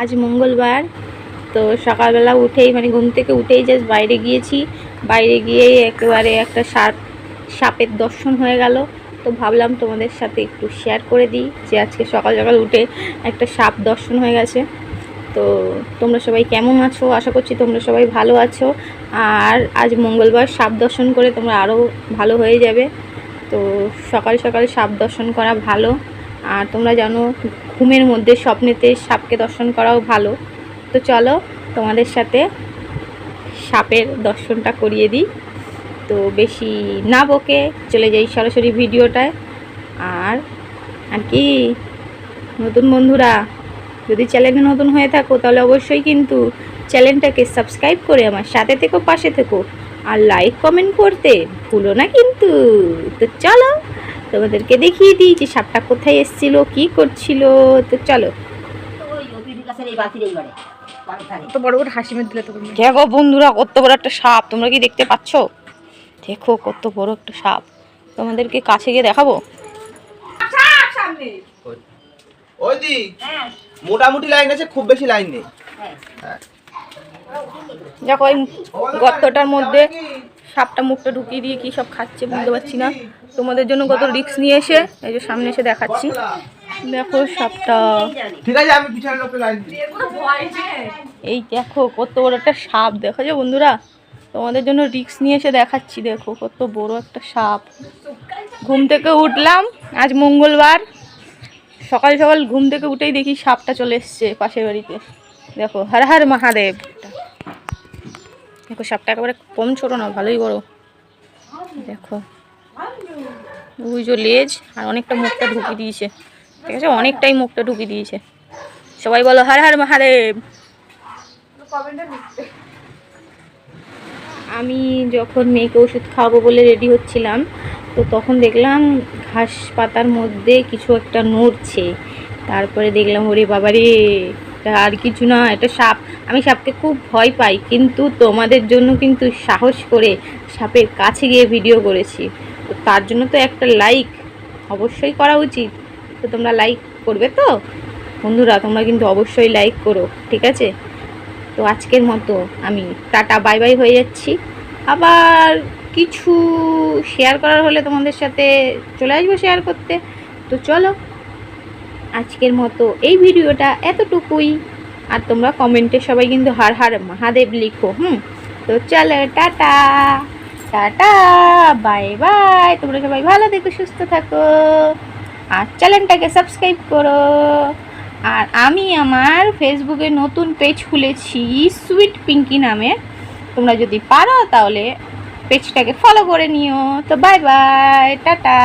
আজ মঙ্গলবার, তো সকালবেলা উঠেই মানে ঘুম থেকে উঠেই জাস্ট বাইরে গিয়েছি। বাইরে গিয়েই একেবারে একটা সাপ, সাপের দর্শন হয়ে গেল। তো ভাবলাম তোমাদের সাথে একটু শেয়ার করে দিই যে আজকে সকাল সকাল উঠে একটা সাপ দর্শন হয়ে গেছে। তো তোমরা সবাই কেমন আছো? আশা করছি তোমরা সবাই ভালো আছো। আর আজ মঙ্গলবার সাপ দর্শন করে তোমরা আরও ভালো হয়ে যাবে। তো সকাল সকাল সাপ দর্শন করা ভালো। আর তোমরা জানো, ঘুমের মধ্যে স্বপ্নেতে সাপকে দর্শন করাও ভালো। তো চলো, তোমাদের সাথে সাপের দর্শনটা করিয়ে দিই। তো বেশি না বকে চলে যাই সরাসরি ভিডিওটায়। আর আর কি, নতুন বন্ধুরা, যদি চ্যানেলে নতুন হয়ে থাকো, তাহলে অবশ্যই কিন্তু চ্যানেলটাকে সাবস্ক্রাইব করে আমার সাথে থেকো, পাশে থেকো। আর লাইক কমেন্ট করতে ভুলো না কিন্তু। তো চলো। তোমাদেরকে দেখিয়ে দিই যে সাপটা কোথায় এসেছিল কি করছিল। তো চলো। বড় বড় হাসি দিলে তো দেখো বন্ধুরা কত বড় একটা সাপ। তোমরা কি দেখতে পাচ্ছ? দেখো কত বড় একটা সাপ। তোমাদেরকে কাছে গিয়ে দেখাবো? ওই হ্যাঁ। মোটামুটি লাইন আছে খুব বেশি লাইন নেই। হ্যাঁ। দেখো এই গর্তটার মধ্যে সাপটা মুখটা ঢুকিয়ে দিয়ে কি সব খাচ্ছে বুঝতে পারছি না। তোমাদের জন্য কত রিক্স নিয়ে এসে এই যে সামনে এসে দেখাচ্ছি। দেখো সাপটা। ঠিক আছে আমি পিছনে লোকে লাইন দিই এই দেখো কত বড় একটা সাপ দেখো যে বন্ধুরা। তোমাদের জন্য রিক্স নিয়ে এসে দেখাচ্ছি দেখো কত বড় একটা সাপ। ঘুম থেকে উঠলাম আজ মঙ্গলবার। সকাল সকাল ঘুম থেকে উঠেই দেখি সাপটা চলে এসছে পাশের বাড়িতে। দেখো হর হর মহাদেব। দেখো, সাপটা একেবারে কম ছোট না, ভালোই বড়। দেখো। ওই যে লেজ, আর অনেকটা মুখটা ঢুকিয়ে দিয়েছে। ঠিক আছে, অনেকটাই মুখটা ঢুকিয়ে দিয়েছে। সবাই বলো, হর হর মহাদেব। আমি যখন মেয়েকে ওষুধ খাওয়াবো বলে রেডি হচ্ছিলাম, তো তখন দেখলাম ঘাস পাতার মধ্যে কিছু একটা নড়ছে। তারপরে দেখলাম, ওরে বাবারে! আর কিছু না, এটা সাপ। আমি সাপকে খুব ভয় পাই, কিন্তু তোমাদের জন্য কিন্তু সাহস করে সাপের কাছে গিয়ে ভিডিও করেছি। তো তার জন্য তো একটা লাইক অবশ্যই করা উচিত। তো তোমরা লাইক করবে তো? বন্ধুরা, তোমরা কিন্তু অবশ্যই লাইক করো, ঠিক আছে? তো আজকের মতো আমি টাটা বাই বাই হয়ে যাচ্ছি। আবার কিছু শেয়ার করার হলে তোমাদের সাথে চলে আসব শেয়ার করতে। তো চলো। আজকের মতো এই ভিডিওটা এতটুকুই। আর তোমরা কমেন্টে সবাই কিন্তু হার হার মহাদেব লিখো, হুম? তো চলো, টাটা। টাটা বাই বাই তোমরা সবাই ভালো থেকো, সুস্থ থাকো। আর চ্যানেলটাকে সাবস্ক্রাইব করো। আর আমি আমার ফেসবুকে নতুন পেজ খুলেছি সুইট পিঙ্কি নামে। তোমরা যদি পারো, তাহলে পেজটাকে ফলো করে নিও। তো বাই বাই টাটা।